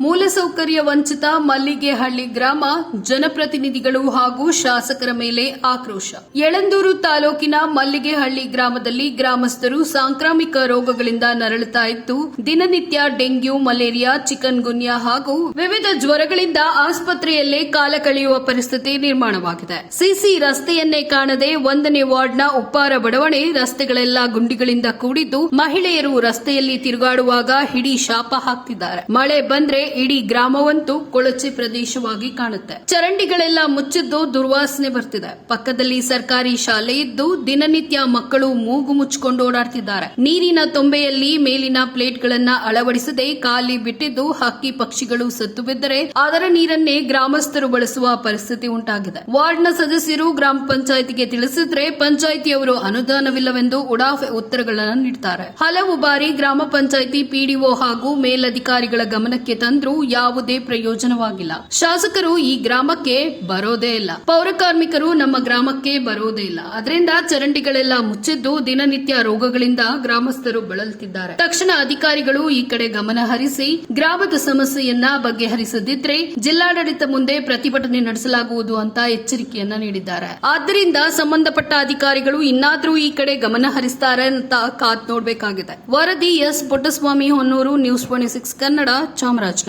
ಮೂಲಸೌಕರ್ಯ ವಂಚಿತ ಮಲ್ಲಿಗೆಹಳ್ಳಿ ಗ್ರಾಮ ಜನಪ್ರತಿನಿಧಿಗಳು ಹಾಗೂ ಶಾಸಕರ ಮೇಲೆ ಆಕ್ರೋಶ. ಯಳಂದೂರು ತಾಲೂಕಿನ ಮಲ್ಲಿಗೆಹಳ್ಳಿ ಗ್ರಾಮದಲ್ಲಿ ಗ್ರಾಮಸ್ಥರು ಸಾಂಕ್ರಾಮಿಕ ರೋಗಗಳಿಂದ ನರಳುತ್ತಾ ಇದ್ದು, ದಿನನಿತ್ಯ ಡೆಂಗ್ಯೂ, ಮಲೇರಿಯಾ ಚಿಕನ್ ಗುನ್ಯಾ ಹಾಗೂ ವಿವಿಧ ಜ್ವರಗಳಿಂದ ಆಸ್ಪತ್ರೆಯಲ್ಲೇ ಕಾಲ ಕಳೆಯುವ ಪರಿಸ್ಥಿತಿ ನಿರ್ಮಾಣವಾಗಿದೆ. ಸಿಸಿ ರಸ್ತೆಯನ್ನೇ ಕಾಣದೆ ಒಂದನೇ ವಾರ್ಡ್ನ ಉಪ್ಪಾರ ಬಡವಣೆ ರಸ್ತೆಗಳೆಲ್ಲ ಗುಂಡಿಗಳಿಂದ ಕೂಡಿದ್ದು, ಮಹಿಳೆಯರು ರಸ್ತೆಯಲ್ಲಿ ತಿರುಗಾಡುವಾಗ ಹಿಡಿ ಶಾಪ ಹಾಕ್ತಿದ್ದಾರೆ. ಮಳೆ ಬಂದ್ರೆ ಇಡೀ ಗ್ರಾಮವಂತೂ ಕೊಳಚೆ ಪ್ರದೇಶವಾಗಿ ಕಾಣುತ್ತೆ. ಚರಂಡಿಗಳೆಲ್ಲ ಮುಚ್ಚಿದ್ದು ದುರ್ವಾಸನೆ ಬರ್ತಿದೆ. ಪಕ್ಕದಲ್ಲಿ ಸರ್ಕಾರಿ ಶಾಲೆ ಇದ್ದು ದಿನನಿತ್ಯ ಮಕ್ಕಳು ಮೂಗು ಮುಚ್ಚಿಕೊಂಡು ಓಡಾಡ್ತಿದ್ದಾರೆ. ನೀರಿನ ತೊಂಬೆಯಲ್ಲಿ ಮೇಲಿನ ಪ್ಲೇಟ್ಗಳನ್ನ ಅಳವಡಿಸದೆ ಖಾಲಿ ಬಿಟ್ಟಿದ್ದು ಹಕ್ಕಿ ಪಕ್ಷಿಗಳು ಸತ್ತು ಬಿದ್ದರೆ ಅದರ ನೀರನ್ನೇ ಗ್ರಾಮಸ್ಥರು ಬಳಸುವ ಪರಿಸ್ಥಿತಿ ಉಂಟಾಗಿದೆ. ವಾರ್ಡ್ನ ಸದಸ್ಯರು ಗ್ರಾಮ ಪಂಚಾಯಿತಿಗೆ ತಿಳಿಸಿದ್ರೆ ಪಂಚಾಯಿತಿಯವರು ಅನುದಾನವಿಲ್ಲವೆಂದು ಉಡಾಫೆ ಉತ್ತರಗಳನ್ನು ನೀಡುತ್ತಾರೆ ಹಲವು ಬಾರಿ ಗ್ರಾಮ ಪಂಚಾಯಿತಿ ಪಿಡಿಒ ಹಾಗೂ ಮೇಲಧಿಕಾರಿಗಳ ಗಮನಕ್ಕೆ ತಂದ್ರೂ ಯಾವುದೇ ಪ್ರಯೋಜನವಾಗಿಲ್ಲ. ಶಾಸಕರು ಈ ಗ್ರಾಮಕ್ಕೆ ಬರೋದೇ ಇಲ್ಲ. ಪೌರ ಕಾರ್ಮಿಕರು ನಮ್ಮ ಗ್ರಾಮಕ್ಕೆ ಬರೋದೇ ಇಲ್ಲ. ಅದರಿಂದ ಚರಂಡಿಗಳೆಲ್ಲ ಮುಚ್ಚಿದ್ದು ದಿನನಿತ್ಯ ರೋಗಗಳಿಂದ ಗ್ರಾಮಸ್ಥರು ಬಳಲುತ್ತಿದ್ದಾರೆ ತಕ್ಷಣ ಅಧಿಕಾರಿಗಳು ಈ ಕಡೆ ಗಮನ ಹರಿಸಿ, ಗ್ರಾಮದ ಸಮಸ್ಯೆಯನ್ನ ಬಗೆಹರಿಸದಿದ್ರೆ ಜಿಲ್ಲಾಡಳಿತ ಮುಂದೆ ಪ್ರತಿಭಟನೆ ನಡೆಸಲಾಗುವುದು ಅಂತ ಎಚ್ಚರಿಕೆಯನ್ನ ನೀಡಿದ್ದಾರೆ. ಆದ್ದರಿಂದ ಸಂಬಂಧಪಟ್ಟ ಅಧಿಕಾರಿಗಳು ಇನ್ನಾದ್ರೂ ಈ ಕಡೆ ಗಮನ ಹರಿಸ್ತಾರೆ ಅಂತ ಕಾದ್ ನೋಡಬೇಕಾಗಿದೆ. ವರದಿ S. Puttaswamy Honnur, news twenty six Kannada Chamarajanagar.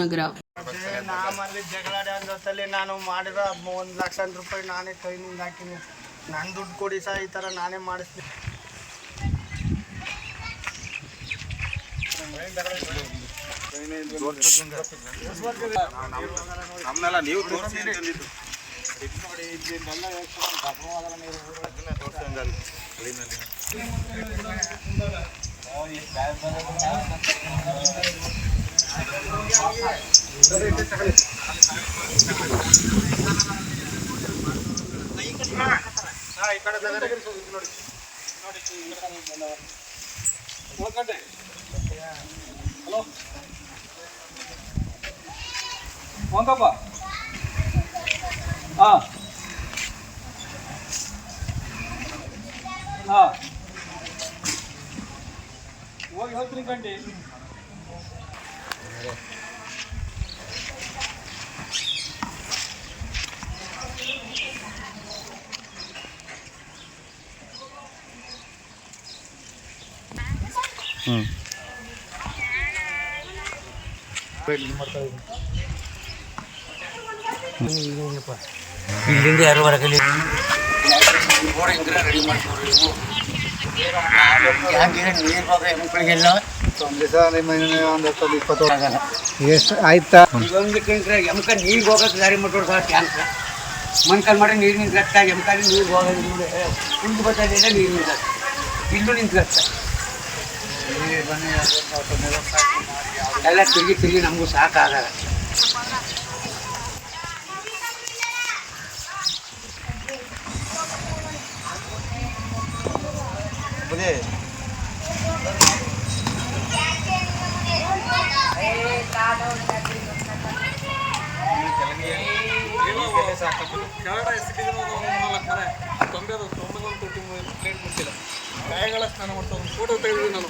ಅದೇ ನಮ್ಮಲ್ಲಿ ಜಗಳಾಡಿ ಅಂದ್ರೆ ನಾನು ಮಾಡಿರೋ ಒಂದು ಲಕ್ಷ ರೂಪಾಯಿ ನಾನೇ ಕೈನಿಂದ ಹಾಕಿನಿ. ನನ್ನ ದುಡ್ಡು ಕೊಡಿ ಸಹ ಈ ಥರ ನಾನೇ ಮಾಡಿಸ್ತೀನಿ. ನೀವು ತೋರಿಸಿ ಹಾಂ ಈ ಕಡೆ ಬೇರೆ ನೋಡಿ ಹೋಗಪ್ಪ ಹಾಂ? ಹಾಂ? ಹೋಗಿ ಹೋಗ್ತೀನಿ ಗಂಟೆ ಇಲ್ಲಿಂದ ಯಾರು ಬರಕಲಿ ನೀರು ಬಗ್ಗೆ ಮಕ್ಕಳಿಗೆಲ್ಲ ಒಂದು ಒಂದು ಇಪ್ಪತ್ತು ಎಷ್ಟು ಆಯ್ತಾ ಒಂದು ಕಿಂಕ್ರೆ ಎಮ್ಕ ನೀರು ಹೋಗೋಕೆ ದಾರಿ ಮಟ್ಟೋರು ಸಹ ಟ್ಯಾಂಕ್ ಮನ್ಕಲ್ ಮಾಡಿ ನೀರು ನಿಂತ್ಕತ್ತ ಎಮ್ಕಲ್ಲಿ ನೀರು ಹೋಗೋದು ಕುಂದು ಬತ್ತಲ್ಲ ನೀರು ನಿಂತ್ಕತ್ತ ಇಲ್ಲೂ ನಿಂತ್ಕತ್ತ ಎಲ್ಲ ತಿರುಗಿ ತಿರುಗಿ ನಮಗೂ ಸಾಕಾಗಲ್ಲ. ಕೆಳಗಡೆ ತೊಂಬತ್ತೊಂದು ಪ್ಲೇಟ್ ಮುಟ್ಟಿಲ್ಲ ಗಾಯಗಳ ಸ್ನಾನ ಮಾಡ್ತಾ ಒಂದು ಫೋಟೋ ತೆಗೆದ್ರು ನಾನು.